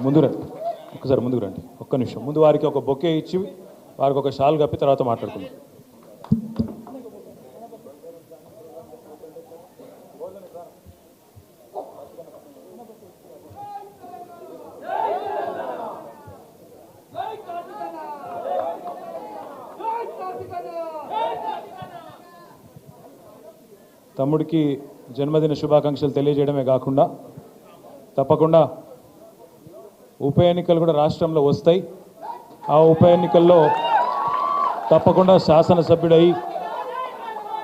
ముందు రండి ఒకసారి ముందుకు రండి ఒక్క నిమిషం. ముందు వారికి ఒక బొకే ఇచ్చి వారికి ఒక షాల్ కప్పి తర్వాత మాట్లాడుకుందాం. తమ్ముడికి జన్మదిన శుభాకాంక్షలు తెలియజేయడమే కాకుండా తప్పకుండా ఉప ఎన్నికలు కూడా రాష్ట్రంలో వస్తాయి. ఆ ఉప ఎన్నికల్లో తప్పకుండా శాసనసభ్యుడై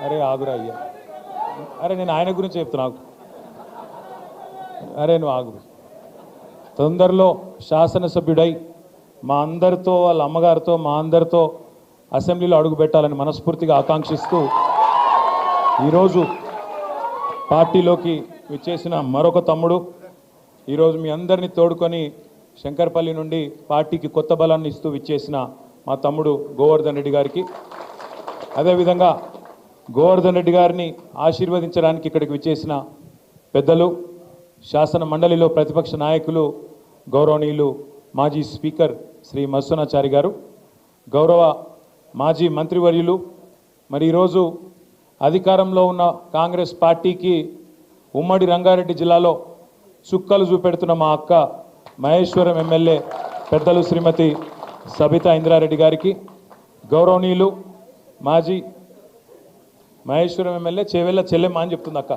అరే ఆగురా అయ్యా. అరే నేను ఆయన గురించి చెప్తున్నా అరే నువ్వు ఆగు. తొందరలో శాసనసభ్యుడై మా అందరితో వాళ్ళ అమ్మగారితో మా అందరితో అసెంబ్లీలో అడుగు పెట్టాలని మనస్ఫూర్తిగా ఆకాంక్షిస్తూ ఈరోజు పార్టీలోకి విచ్చేసిన మరొక తమ్ముడు. ఈరోజు మీ అందరినీ తోడుకొని శంకర్పల్లి నుండి పార్టీకి కొత్త బలాన్ని ఇస్తూ విచ్చేసిన మా తమ్ముడు గోవర్ధన్ రెడ్డి గారికి. అదేవిధంగా గోవర్ధన్ రెడ్డి గారిని ఆశీర్వదించడానికి ఇక్కడికి విచ్చేసిన పెద్దలు శాసన మండలిలో ప్రతిపక్ష నాయకులు గౌరవనీయులు మాజీ స్పీకర్ శ్రీ మత్స్వనాచారి గారు గౌరవ మాజీ మంత్రివర్యులు మరి ఈరోజు అధికారంలో ఉన్న కాంగ్రెస్ పార్టీకి ఉమ్మడి రంగారెడ్డి జిల్లాలో చుక్కలు చూపెడుతున్న మా అక్క మహేశ్వరం ఎమ్మెల్యే పెద్దలు శ్రీమతి సబితా ఇంద్రారెడ్డి గారికి గౌరవనీయులు మాజీ మహేశ్వరం ఎమ్మెల్యే చేవెళ్ళ చెల్లెమ్మ అని చెప్తుంది అక్క.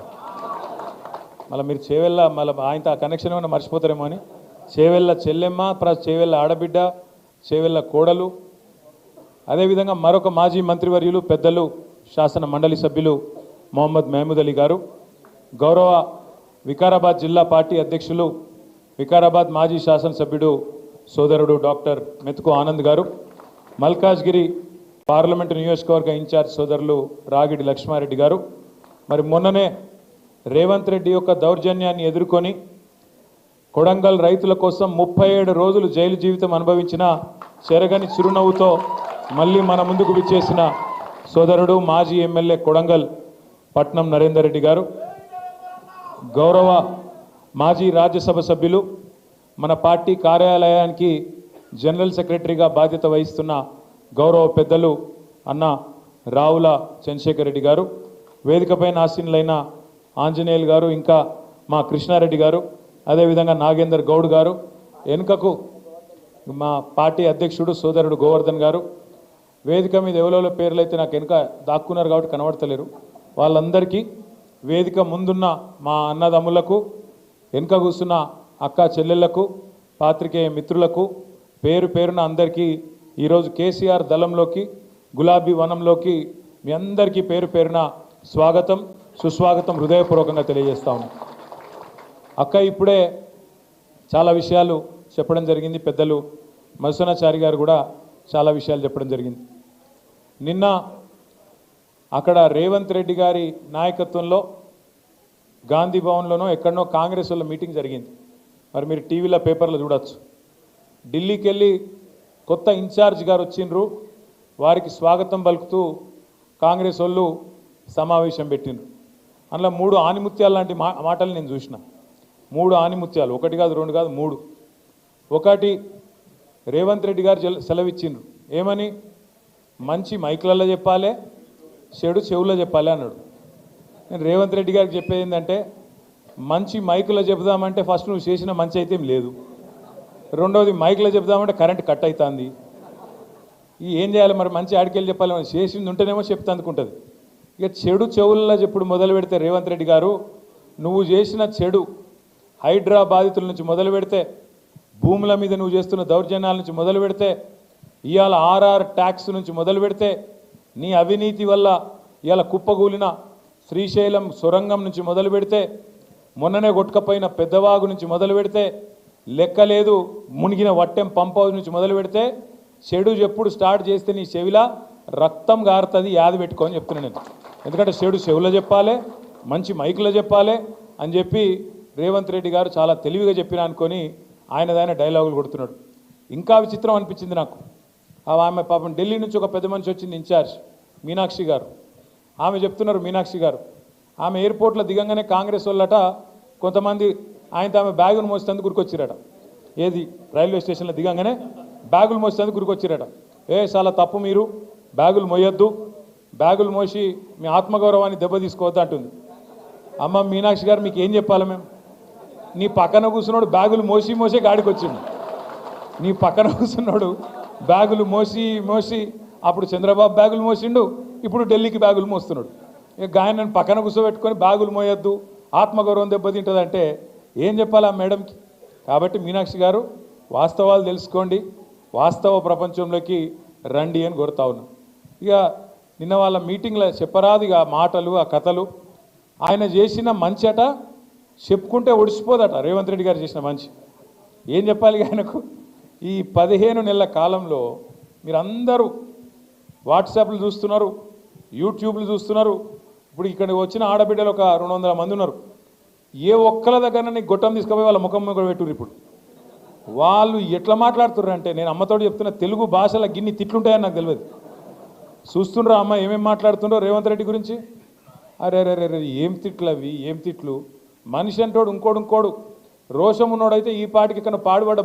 మళ్ళీ మీరు చేవెళ్ళ మళ్ళీ ఆయనతో ఆ కనెక్షన్ ఏమైనా మర్చిపోతారేమో అని. చేవెళ్ళ చెల్లెమ్మ ప్లస్ చేవెళ్ళ ఆడబిడ్డ చేవెళ్ళ కోడలు. అదేవిధంగా మరొక మాజీ మంత్రివర్యులు పెద్దలు శాసన మండలి సభ్యులు మొహమ్మద్ మహమూద్ అలీ గారు. గౌరవ వికారాబాద్ జిల్లా పార్టీ అధ్యక్షులు వికారాబాద్ మాజీ శాసనసభ్యుడు సోదరుడు డాక్టర్ మెతుకు ఆనంద్ గారు మల్కాజ్గిరి పార్లమెంటు నియోజకవర్గ ఇన్ఛార్జ్ సోదరులు రాగిడి లక్ష్మారెడ్డి గారు. మరి మొన్ననే రేవంత్ రెడ్డి యొక్క దౌర్జన్యాన్ని ఎదుర్కొని కొడంగల్ రైతుల కోసం ముప్పై ఏడు రోజులు జైలు జీవితం అనుభవించిన చెరగని చిరునవ్వుతో మళ్ళీ మన ముందుకు విచ్చేసిన సోదరుడు మాజీ ఎమ్మెల్యే కొడంగల్ పట్నం నరేందర్ రెడ్డి గారు. గౌరవ మాజీ రాజ్యసభ సభ్యులు మన పార్టీ కార్యాలయానికి జనరల్ సెక్రటరీగా బాధ్యత వహిస్తున్న గౌరవ పెద్దలు అన్న రావుల చంద్రశేఖర్ రెడ్డి గారు వేదికపైన ఆసీనులైన ఆంజనేయులు గారు ఇంకా మా కృష్ణారెడ్డి గారు అదేవిధంగా నాగేందర్ గౌడ్ గారు వెనుకకు మా పార్టీ అధ్యక్షుడు సోదరుడు గోవర్ధన్ గారు వేదిక మీద ఎవరెవరో పేర్లు అయితే నాకు వెనుక దాక్కున్నారు కాబట్టి కనబడతలేరు. వాళ్ళందరికీ వేదిక ముందున్న మా అన్నదమ్ములకు వెనుక కూర్చున్న అక్క చెల్లెళ్ళకు పాత్రికేయ మిత్రులకు పేరు పేరున అందరికీ ఈరోజు కేసీఆర్ దళంలోకి గులాబీ వనంలోకి మీ అందరికీ పేరు పేరున స్వాగతం సుస్వాగతం హృదయపూర్వకంగా తెలియజేస్తాము అక్క ఇప్పుడే చాలా విషయాలు చెప్పడం జరిగింది పెద్దలు మధుసనాచారి గారు కూడా చాలా విషయాలు చెప్పడం జరిగింది. నిన్న అక్కడ రేవంత్ రెడ్డి గారి నాయకత్వంలో గాంధీ భవన్లోనో ఎక్కడనో కాంగ్రెస్ వాళ్ళ మీటింగ్ జరిగింది. మరి మీరు టీవీలో పేపర్లో చూడొచ్చు. ఢిల్లీకి వెళ్ళి కొత్త ఇన్ఛార్జ్ గారు వచ్చిండ్రు. వారికి స్వాగతం పలుకుతూ కాంగ్రెస్ వాళ్ళు సమావేశం పెట్టిండ్రు. అందులో మూడు ఆనిముత్యాలు లాంటి మా మాటలు నేను చూసిన. మూడు ఆనిముత్యాలు. ఒకటి కాదు రెండు కాదు మూడు. ఒకటి రేవంత్ రెడ్డి గారు సెలవిచ్చిండ్రు. ఏమని? మంచి మైకులలో చెప్పాలి చెడు చెవుల్లో చెప్పాలి అన్నాడు. నేను రేవంత్ రెడ్డి గారికి చెప్పేది ఏంటంటే మంచి మైకులో చెబుదామంటే ఫస్ట్ నువ్వు చేసిన మంచి అయితే లేదు. రెండవది మైకులో చెబుదామంటే కరెంట్ కట్ అవుతుంది ఈ ఏం చేయాలి మరి? మంచి ఆడికెళ్ళి చెప్పాలి మరి. చేసింది ఉంటేనేమో చెప్తా అనుకుంటుంది ఇక చెడు చెవుల్లో చెప్పుడు మొదలు పెడితే రేవంత్ రెడ్డి గారు నువ్వు చేసిన చెడు హైడ్రా బాధితుల నుంచి మొదలు పెడితే భూముల మీద నువ్వు చేస్తున్న దౌర్జన్యాల నుంచి మొదలు పెడితే ఇవాళ ఆర్ఆర్ ట్యాక్స్ నుంచి మొదలు పెడితే నీ అవినీతి వల్ల ఇవాళ కుప్పగూలిన శ్రీశైలం సొరంగం నుంచి మొదలు పెడితే మొన్ననే కొట్టుకపోయిన పెద్దవాగు నుంచి మొదలు పెడితే లెక్కలేదు మునిగిన వట్టెం పంప్ హౌస్ నుంచి మొదలు పెడితే చెడు ఎప్పుడు స్టార్ట్ చేస్తే నీ చెవిలా రక్తం గారుతుంది యాది పెట్టుకోని చెప్తున్నాను నేను. ఎందుకంటే చెడు చెవులో చెప్పాలి మంచి మైకులో చెప్పాలి అని చెప్పి రేవంత్ రెడ్డి గారు చాలా తెలివిగా చెప్పిన అనుకొని ఆయనదైన డైలాగులు కొడుతున్నాడు. ఇంకా విచిత్రం అనిపించింది నాకు. ఆ ఆమె పాపం ఢిల్లీ నుంచి ఒక పెద్ద మనిషి వచ్చింది ఇన్ఛార్జ్ మీనాక్షి గారు. ఆమె చెప్తున్నారు మీనాక్షి గారు. ఆమె ఎయిర్పోర్ట్లో దిగంగానే కాంగ్రెస్ వాళ్ళట కొంతమంది ఆయనతో ఆమె బ్యాగును మోసేందుకు గురికొచ్చిరట. ఏది? రైల్వే స్టేషన్లో దిగంగానే బ్యాగులు మోసేందుకు గురికొచ్చిరట. ఏ చాలా తప్పు మీరు. బ్యాగులు మోయొద్దు. బ్యాగులు మోసి మీ ఆత్మగౌరవాన్ని దెబ్బ తీసుకోవద్దు అంటుంది. అమ్మ మీనాక్షి గారు మీకు ఏం చెప్పాలి మేము? నీ పక్కన కూర్చున్నాడు బ్యాగులు మోసి మోసే గాడికి వచ్చిండు నీ పక్కన కూర్చున్నాడు బ్యాగులు మోసి మోసి అప్పుడు చంద్రబాబు బ్యాగులు మోసిండు. ఇప్పుడు ఢిల్లీకి బ్యాగులు మోస్తున్నాడు. ఇక గాయన పక్కన కూర్చోబెట్టుకొని బ్యాగులు మోయొద్దు ఆత్మగౌరవం దెబ్బతింటుందంటే ఏం చెప్పాలి ఆ మేడంకి? కాబట్టి మీనాక్షి గారు వాస్తవాలు తెలుసుకోండి వాస్తవ ప్రపంచంలోకి రండి అని కోరుతా ఉన్నాను ఇక నిన్న వాళ్ళ మీటింగ్లో చెప్పరాదు ఇక ఆ మాటలు ఆ కథలు. ఆయన చేసిన మంచి అట చెప్పుకుంటే ఒడిసిపోదట రేవంత్ రెడ్డి గారు చేసిన మంచి. ఏం చెప్పాలి ఆయనకు? ఈ పదిహేను నెలల కాలంలో మీరందరూ వాట్సాప్లు చూస్తున్నారు యూట్యూబ్లు చూస్తున్నారు. ఇప్పుడు ఇక్కడ వచ్చిన ఆడబిడ్డలు ఒక రెండు వందల మంది ఉన్నారు. ఏ ఒక్కల దగ్గర నీ గొట్టం తీసుకుపోయి వాళ్ళ ముఖం ముఖం పెట్టుర్రు ఇప్పుడు. వాళ్ళు ఎట్లా మాట్లాడుతుర్రు అంటే నేను అమ్మతోడు చెప్తున్న తెలుగు భాషల గిన్ని తిట్లుంటాయని నాకు తెలియదు. చూస్తుండ్రా అమ్మ ఏమేమి మాట్లాడుతుండ్రో రేవంత్ రెడ్డి గురించి? అరే అరే అరే అరే, ఏం తిట్లు అవి ఏం తిట్లు? మనిషి అంటోడు ఇంకోడు ఇంకోడు. రోషం ఉన్నోడైతే ఈ పాటికి ఇక్కడ పాడుబడ్డ